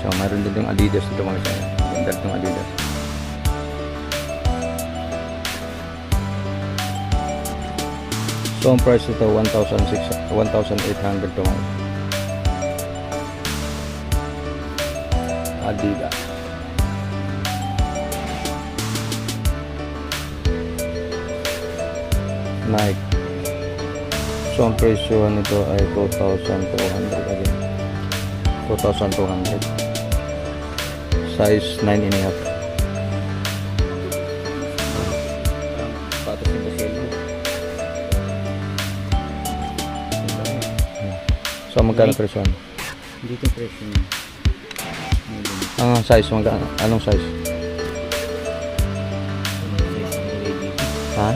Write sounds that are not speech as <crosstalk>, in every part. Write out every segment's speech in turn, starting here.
So, mayroon din yung Adidas dito mga isa. Ganda itong Adidas. So, ang price ito, 1,600 1,800 to mga isa. Adidas. Nike. So, ang presyo nito ay 2,200 again. 2,200. Size 9 and a half. Patos ni Basilio. So, magkano presyo? Dito presyo. Ang size, magkano? Anong size? Ha?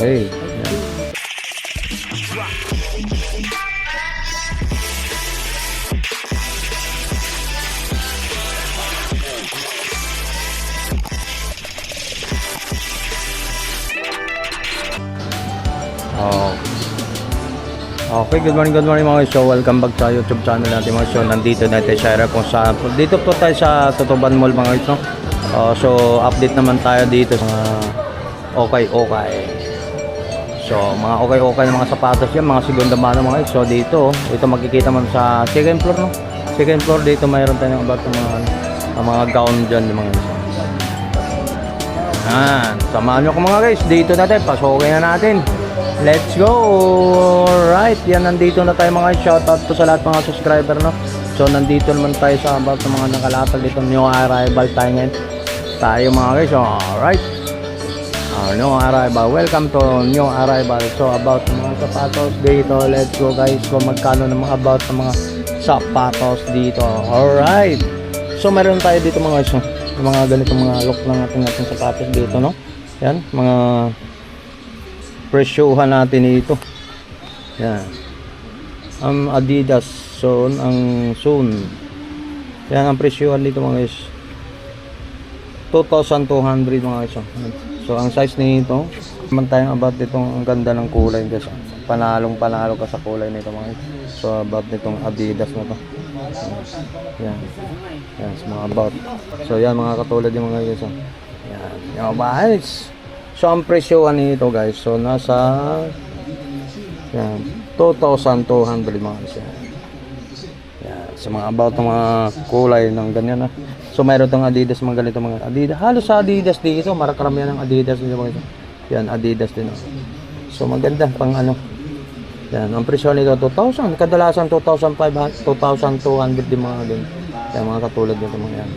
Okay. Okay, good morning, good morning mga show. Welcome back sa YouTube channel natin mga show. Nandito natin share kung saan. Dito po tayo sa Tutuban Mall mga show. Oh, so, update naman tayo dito sa mga okay, okay. So, mga okay, okay na mga sapatos yan, mga segunda mano mga So, dito, ito makikita mo sa second floor, no? Second floor, dito mayroon tayong about ng mga, ang mga gown dyan, mga guys. Yan. Samahan nyo ko mga guys. Dito na tayo. Pasukin na natin. Let's go! Alright. Yan. Nandito na tayo mga. Shoutout to sa lahat mga subscriber. No? So, nandito naman tayo sa about ng mga nakalatag dito. New arrival tayo ngayon. Tayo mga guys. Alright. Uh, new arrival. Welcome to new arrival. So, about ng mga sapatos dito. Let's go guys. So, magkano ng mga about ng mga sapatos dito. Alright. So, meron tayo dito mga guys. mga ganitong mga look ng ating ating sapatos dito, no? Yan, mga presyohan natin ito. Yan. Ang Adidas Zone, ang Zone. Yan ang presyohan dito mga guys. 2,200 mga guys. oh. So, ang size nito, naman tayong about itong ang ganda ng kulay guys. Panalong panalo ka sa kulay nito mga guys. So, about nitong Adidas na to. Yan. Yan, sa mga about. So, yan mga katulad yung mga guys. oh. Yan. Yung mga guys. So, ang presyohan nito guys. So, nasa yan, 2,200 mga guys. Yan. Yan. Sa mga about ng mga kulay ng ganyan na. So, mayroon tong Adidas mga ganito mga Adidas. Halos sa Adidas dito. Marakaramihan ng Adidas dito mga guys. Yan, Adidas din. oh. So, maganda pang ano. Yan, ang presyo nito 2,000. Kadalasan 2,500, 2,200 din mga din. Yan, mga katulad nito mga yan.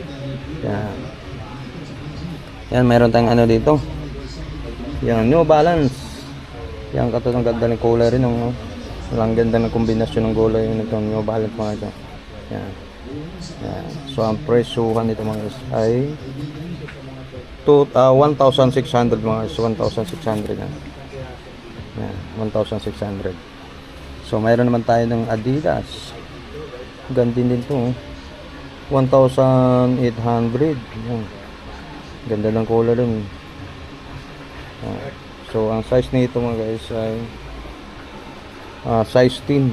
Yan. Yan, mayroon tayong ano dito. Yan, New Balance. Yan, katulad ng ganda ng kulay rin. Ang, ang ganda ng kombinasyon ng kulay nito. New Balance mga ito. Yan. Yan. So, ang presyuhan nito mga guys ay to, ah, 1,600 mga guys. 1,600 yan. Yan, 1,600. So, mayroon naman tayo ng Adidas. Ganda din to. oh. 1,800. Yan. Ganda ng color rin. So, ang size nito mga guys ay ah, size 10.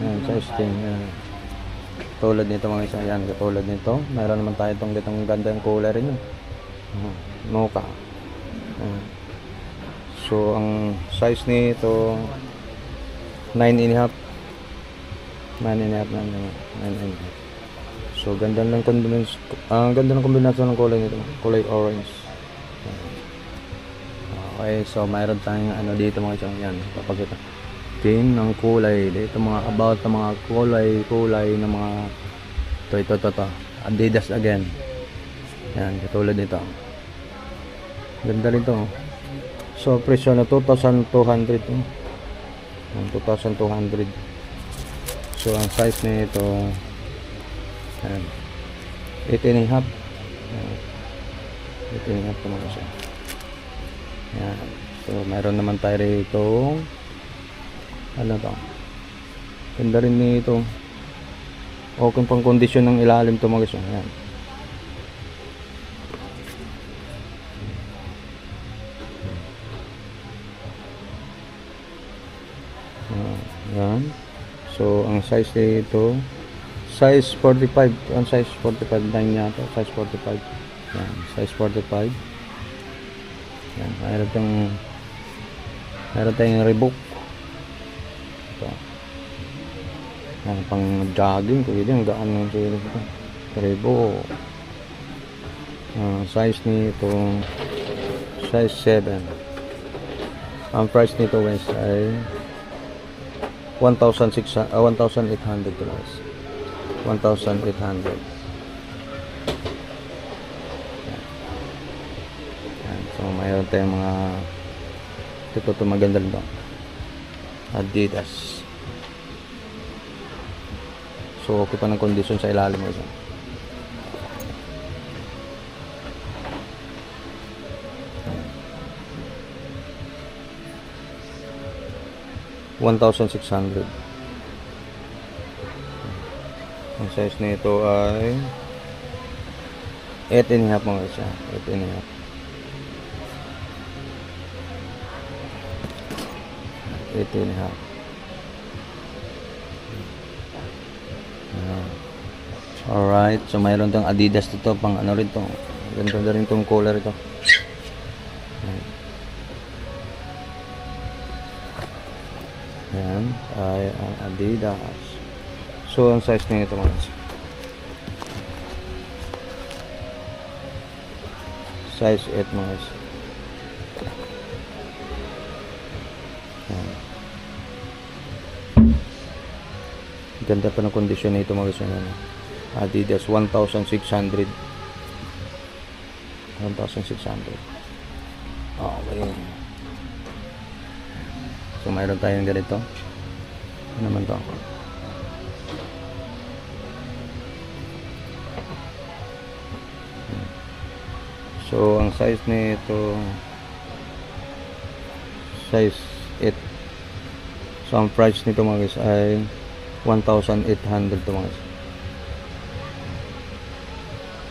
Yan, size 10. Yan. Tulad nito mga guys. Yan, katulad nito. Mayroon naman tayo itong ditong ganda ng color rin. Mocha. Yan. So, ang size nito 9 and a half 9 and a half 9 and a half 9 and a half So, ganda ng kombinasyon ang ganda ng kombinasyon ng kulay nito kulay orange okay so mayroon tayong ano dito mga chong yan papakita tin ng kulay dito mga about ng mga kulay kulay ng mga ito ito ito, ito. Adidas again yan katulad nito ganda rin to oh. So, presyo na 2,200. no? Ang 2,200. So, ang size nito ayan, 8 and a half. Ayan. 8 and a half naman siya. Ayan. So, meron naman tayo rito. Ano to? Ganda rin nito. Okay pang kondisyon ng ilalim to mga guys. Ayan. Ayan. So, ang size nito size 45. Ang size 45 lang niya to. Size 45. Ayan. Size 45. Yan. Mayroon tayong mayroon tayong Reebok. Ito. Yan, pang jogging. Pwede. Ang gaan ng ito. Reebok. Ah, size nito, size 7. Ang price nito guys ay 1,600 ah, 1,800 guys. 1,800. Yan. Yan. So mayroon tayong mga ito ito maganda to. Adidas. So okay pa ng condition sa ilalim mo isa. One thousand six hundred. Ang size nito ay 8 and a half mga siya. 8 and a half. 8 and a half. Alright, so mayroon tong Adidas dito pang ano rin to. Ganda rin tong color ito. Ayan. Ay ang Adidas. So, ang size na ito mga. Size 8 mga. Ayan. Ganda pa ng kondisyon na ito mga guys. Ano, Adidas 1,600. 1,600. Okay. So, mayroon tayong ganito. Ano naman to? So, ang size nito size 8. So, ang price nito mga guys ay 1,800 to mga guys.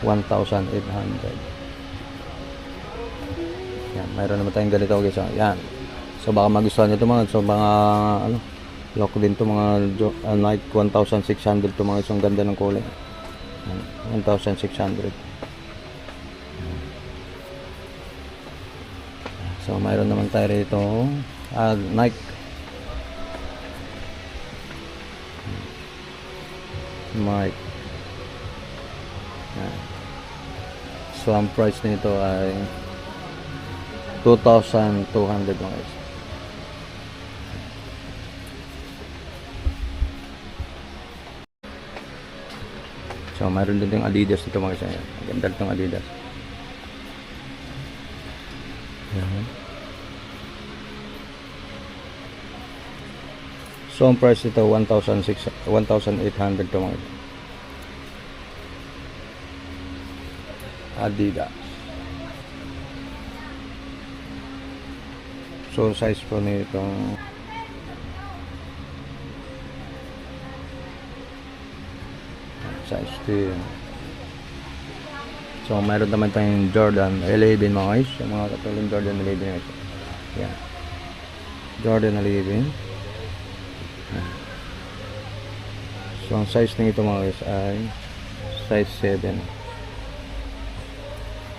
1,800. Yan, mayroon naman tayong ganito guys. ah. Yan. So, baka magustuhan nyo ito mga So, mga ano, lock din to mga uh, Nike 1,600 to mga guys. Ang ganda ng kulay. Yan, 1,600. So, mayroon naman tayo rito ah, Nike Yan. So, ang price nito ay 2,200 mga guys. So, mayroon din yung Adidas dito mga guys. Ang Ganda itong Adidas. Yan. So, ang price nito 1,600 1,800 to guys. Adidas. So, size po nito size 2 So, mayroon naman tayong Jordan 11 mga guys. Yung mga katulong Jordan 11 guys. Yan. Jordan 11. Yan. So, ang size nito mga guys ay size 7.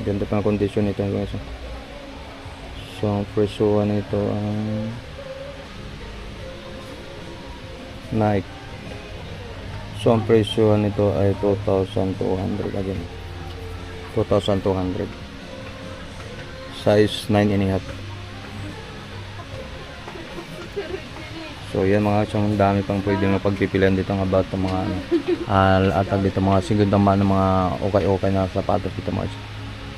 Ganda pa ang condition nito guys. So, ang presyuhan nito ay Nike. So, ang presyuhan nito ay 2,200 again. 2,200. Size 9 and a half. So, yan mga siyang dami pang pwede nga pagpipilian dito ng about ng mga ano, <laughs> uh, atag dito mga sigundang man ng mga okay-okay na sapatos dito mga siya.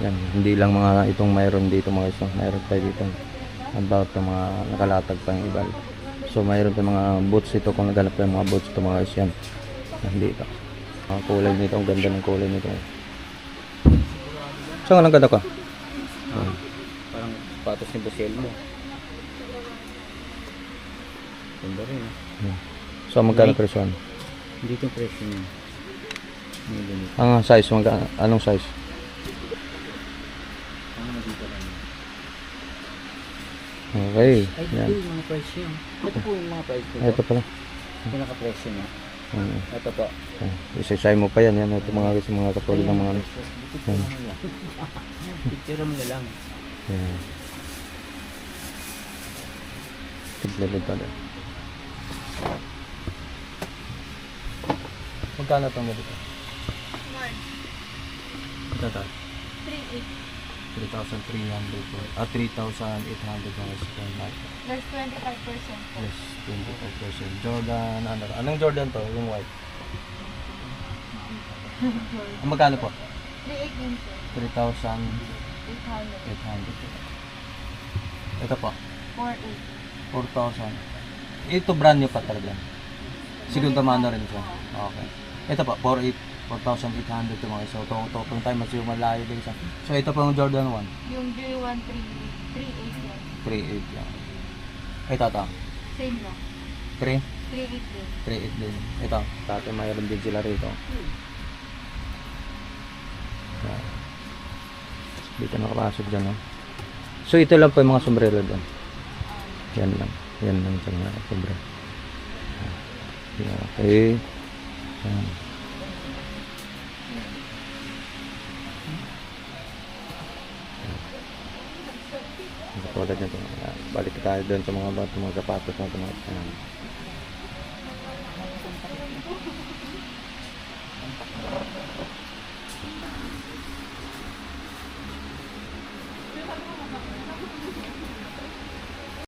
Yan, hindi lang mga itong mayroon dito mga isang mayroon tayo dito about ng mga nakalatag pa yung iba. So mayroon pa mga boots ito kung naghanap kayo ng mga boots ito mga yan. Nandito. Mga kulay nito, ang ganda ng kulay nito. Saan ka nagkada ka? Ah. Parang patos ni Bosel mo. Ganda rin ah. So magkano presyon? Dito yung presyo niya. May ganito. Ang size, magka, anong size? Ano na dito lang? Okay. Ay, Yan. ito yung mga price niya. Ito po yung mga price niya. Ito pala. Pinaka-presyo niya. Mm. Ito po. Isa-isay mo pa yan. Yan. Ito mga guys, mga katulad ng mga... Picture mo lang. Picture mo na lang. Yan. Tiglalid pala. Magkano itong ganito? Ito ito. 3,300 po. Ah, 3,800 mga square meter. There's 25% po. Plus 25%. Jordan, ano? Anong Jordan to? Yung white. <laughs> Ah, magkano po? 3.8 din po. 3,800 800. po. Ito po. 4.8. 4,000. Ito brand new pa talaga. Segundo mano rin siya. Okay. Ito po, 4,800. 4,800 yung mga isa. Ito, ito, kung tayo mas yung malayo din siya. So, ito po yung Jordan 1. Yung J1 3.8 yan. 3,800 yan. Ito, ito. Same lang. 3? 3.8 din. 3.8 din. Ito, dati mayroon din sila rito. Dito nakapasok dyan, no? So, ito lang po yung mga sombrero doon. Yan lang. Yan lang sa mga. Yan. Okay. Yan. Katulad nito. Balik tayo doon sa mga, mga sapatos na. Yan.